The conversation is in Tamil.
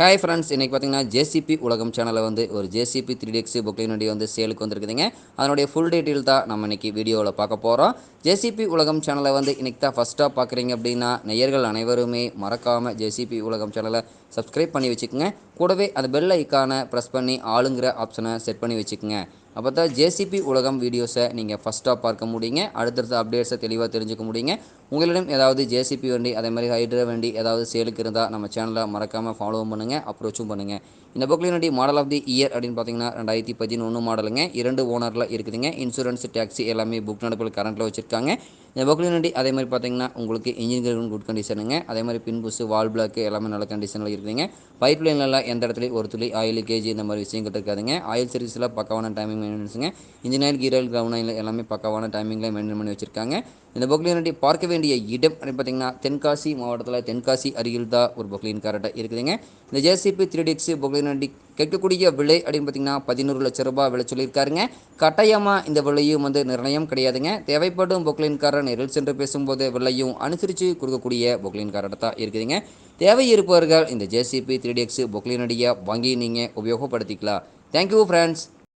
ஹாய் ஃப்ரெண்ட்ஸ் இன்றைக்கி பார்த்தீங்கன்னா ஜேசிபி உலகம் சேனலில் வந்து ஒரு ஜேசிபி த்ரீ டிஎக்ஸ் புக்லினுடைய வந்து சேலுக்கு வந்திருக்குதுங்க. அதனுடைய ஃபுல் டீட்டெயில் தான் நம்ம இன்றைக்கி வீடியோவில் பார்க்க போகிறோம் ஜேசிபி உலகம் சேனலை வந்து இன்றைக்கி தான் ஃபஸ்ட்டாக பார்க்குறீங்க அப்படின்னா நேயர்கள் அனைவருமே மறக்காமல் ஜேசிபி உலகம் சேனலை சப்ஸ்கிரைப் பண்ணி வச்சுக்கோங்க. கூடவே அந்த பெல் ஐக்கானை ப்ரெஸ் பண்ணி ஆளுங்கிற ஆப்ஷனை செட் பண்ணி வச்சுக்கோங்க. அப்போ தான் ஜேசிபி உலகம் வீடியோஸை நீங்கள் ஃபஸ்ட்டாக பார்க்க முடியுங்க. அடுத்தடுத்த அப்டேட்ஸை தெளிவாக தெரிஞ்சுக்க முடியுங்க. உங்களிடம் ஏதாவது ஜேசிபி வண்டி அதே மாதிரி ஹைட்ரா வண்டி ஏதாவது சேலுக்கு இருந்தால் நம்ம சேனலை மறக்காமல் ஃபாலோ பண்ணுங்கள் அப்ரோச்சும் பண்ணுங்கள் இந்த புக்லின் வண்டி மாடல் ஆஃப் தி இயர் அப்படின்னு பார்த்தீங்கன்னா ரெண்டாயிரத்தி பதினொன்று மாடலுங்க இரண்டு ஓனரில் இருக்குதுங்க. இன்சூரன்ஸ் டேக்ஸி எல்லாமே புக் நடப்பில் கரண்ட்டில் வச்சுருக்காங்க. இந்த புக்லின் வண்டி அதே மாதிரி பார்த்தீங்கன்னா உங்களுக்கு இன்ஜின் குட் கண்டிஷனுங்க அதே மாதிரி பின் வால் பிளாக்கு எல்லாமே நல்ல கண்டிஷனில் இருக்குதுங்க. பைப் லைன்லாம் எந்த இடத்துலையும் ஒரு துளி ஆயில் கேஜி இந்த மாதிரி விஷயங்கள் இருக்காதுங்க ஆயில் சர்வீஸில் பக்காவான timing மெயின்டெனன்ஸுங்க engine oil gear oil oil எல்லாமே பக்காவான டைமிங்கில் மெயின்டைன் பண்ணி வச்சுருக்காங்க. இந்த பொக்லின் பார்க்க வேண்டிய இடம் அப்படின்னு பார்த்தீங்கன்னா தென்காசி மாவட்டத்தில் தென்காசி அருகில் தான் ஒரு பொக்லின் கரெக்டாக இருக்குதுங்க. இந்த ஜேசிபி த்ரீ டிக்ஸ் பொக்லின் கேட்கக்கூடிய விலை அப்படின்னு பார்த்தீங்கன்னா பதினோரு லட்ச ரூபாய் விலை சொல்லியிருக்காருங்க. கட்டாயமாக இந்த விலையும் வந்து நிர்ணயம் கிடையாதுங்க. தேவைப்படும் பொக்லின்காரர் நேரில் சென்று பேசும்போது விலையும் அனுசரித்து கொடுக்கக்கூடிய பொக்லின்காரர் தான் இருக்குதுங்க. தேவை இருப்பவர்கள் இந்த ஜேசிபி த்ரீ டிஎக்ஸ் பொக்லின் வாங்கி நீங்கள் உபயோகப்படுத்திக்கலாம். Thank you friends